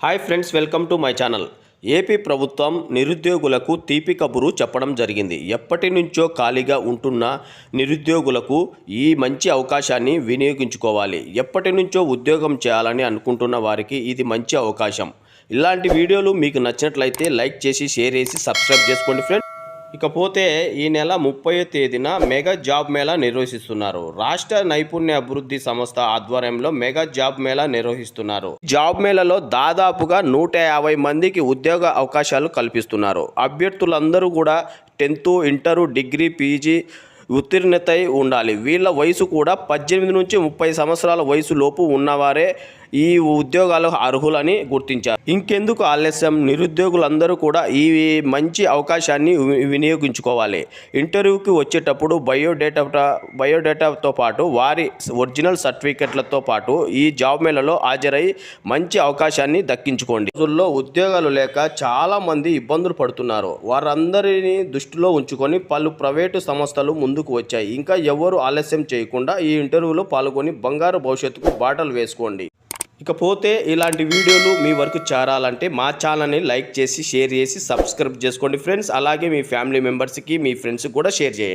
Hi friends welcome to my channel. AP ప్రభుత్వం నిరుద్యోగులకు తీపి కబురు చెప్పడం జరిగింది. ఎప్పటి నుంచో ఖాళీగా ఉంటున్న నిరుద్యోగులకు ఈ మంచి అవకాశాన్ని వినియోగించుకోవాలి. ఎప్పటి నుంచో ఉద్యోగం చేయాలని అనుకుంటున్న వారికి ఇది మంచి అవకాశం. ఇలాంటి వీడియోలు మీకు నచ్చినట్లయితే లైక్ చేసి షేర్ చేసి సబ్స్క్రైబ్ చేసుకోండి ఫ్రెండ్స్. ఇకపోతే ఈ నెల ముప్పై తేదీన మెగా జాబ్ మేళా నిర్వహిస్తున్నారు. రాష్ట్ర నైపుణ్య అభివృద్ధి సంస్థ ఆధ్వర్యంలో మెగా జాబ్ మేళా నిర్వహిస్తున్నారు. జాబ్ మేళాలో దాదాపుగా నూట యాభై మందికి ఉద్యోగ అవకాశాలు కల్పిస్తున్నారు. అభ్యర్థులందరూ కూడా టెన్త్ ఇంటరు డిగ్రీ పీజీ ఉత్తీర్ణత ఉండాలి. వీళ్ళ వయసు కూడా పద్దెనిమిది నుంచి ముప్పై సంవత్సరాల వయసు లోపు ఉన్నవారే ఈ ఉద్యోగాలు అర్హులని గుర్తించారు. ఇంకెందుకు ఆలస్యం? నిరుద్యోగులందరూ కూడా ఈ మంచి అవకాశాన్ని వినియోగించుకోవాలి. ఇంటర్వ్యూకి వచ్చేటప్పుడు బయోడేటా బయోడేటాతో పాటు వారి ఒరిజినల్ సర్టిఫికెట్లతో పాటు ఈ జాబ్ మేళలో హాజరై మంచి అవకాశాన్ని దక్కించుకోండి. రోజుల్లో ఉద్యోగాలు లేక చాలామంది ఇబ్బందులు పడుతున్నారు. వారందరినీ దృష్టిలో ఉంచుకొని పలు ప్రైవేటు సంస్థలు ముందుకు వచ్చాయి. ఇంకా ఎవరు ఆలస్యం చేయకుండా ఈ ఇంటర్వ్యూలో పాల్గొని బంగారు భవిష్యత్తుకు బాటలు వేసుకోండి. ఇకపోతే ఇలాంటి వీడియోలు మీ వరకు చేరాలంటే మా ఛానల్ని లైక్ చేసి షేర్ చేసి సబ్స్క్రైబ్ చేసుకోండి ఫ్రెండ్స్. అలాగే మీ ఫ్యామిలీ మెంబర్స్కి మీ ఫ్రెండ్స్కి కూడా షేర్ చేయండి.